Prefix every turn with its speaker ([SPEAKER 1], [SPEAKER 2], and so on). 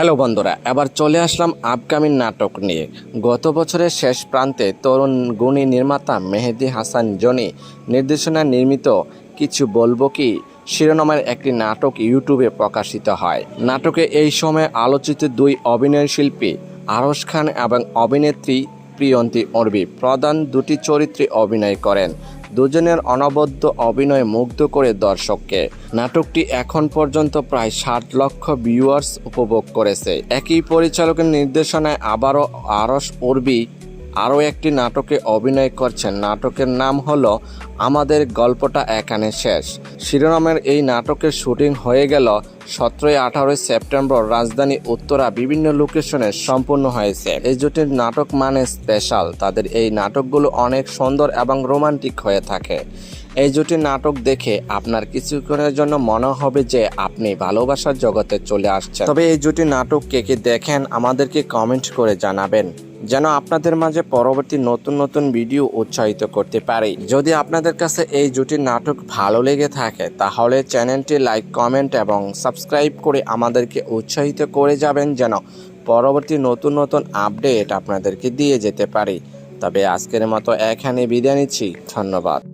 [SPEAKER 1] Hello বন্ধুরা, এবার চলে আসলাম আপকামিং নাটক নিয়ে। গত বছরের শেষ প্রান্তে তরুণ গুণী নির্মাতা মেহেদি হাসান জনি নির্দেশনা নির্মিত কিছু বলব কি শিরোনামের একটি নাটক ইউটিউবে প্রকাশিত হয়। নাটকে এই সময় আলোচিত দুই অভিনয় শিল্পী আরশ খান এবং অভিনেত্রী প্রিয়ন্তী অর্বি প্রধান দুটি চরিত্রে অভিনয় করেন। দুজনের অনবদ্য অভিনয় মুগ্ধ করে দর্শককে। নাটকটি এখন পর্যন্ত প্রায় ষাট লক্ষ ভিউয়ার্স উপভোগ করেছে। একই পরিচালকের নির্দেশনায় আবারও আরস উর্বি আরও একটি নাটকে অভিনয় করছেন। নাটকের নাম হলো আমাদের গল্পটা এখানে শেষ। শিরোনামের এই নাটকের শুটিং হয়ে গেল সতেরোই আঠারোই সেপ্টেম্বর। রাজধানী উত্তরা বিভিন্ন লোকেশনে সম্পূর্ণ হয়েছে। এই জুটির নাটক মানে স্পেশাল। তাদের এই নাটকগুলো অনেক সুন্দর এবং রোমান্টিক হয়ে থাকে। এই জুটির নাটক দেখে আপনার কিছুক্ষণের জন্য মনে হবে যে আপনি ভালোবাসার জগতে চলে আসছেন। তবে এই জুটির নাটক কে কে দেখেন আমাদেরকে কমেন্ট করে জানাবেন। যেন আপনাদের মাঝে পরবর্তী নতুন নতুন ভিডিও উৎসাহিত করতে পারি। যদি আপনাদের কাছে এই জুটির নাটক ভালো লেগে থাকে, তাহলে চ্যানেলটি লাইক, কমেন্ট এবং সাবস্ক্রাইব করে আমাদেরকে উৎসাহিত করে যাবেন যেন পরবর্তী নতুন নতুন আপডেট আপনাদেরকে দিয়ে যেতে পারি। তবে আজকের মতো এখানে বিদায় নিচ্ছি। ধন্যবাদ।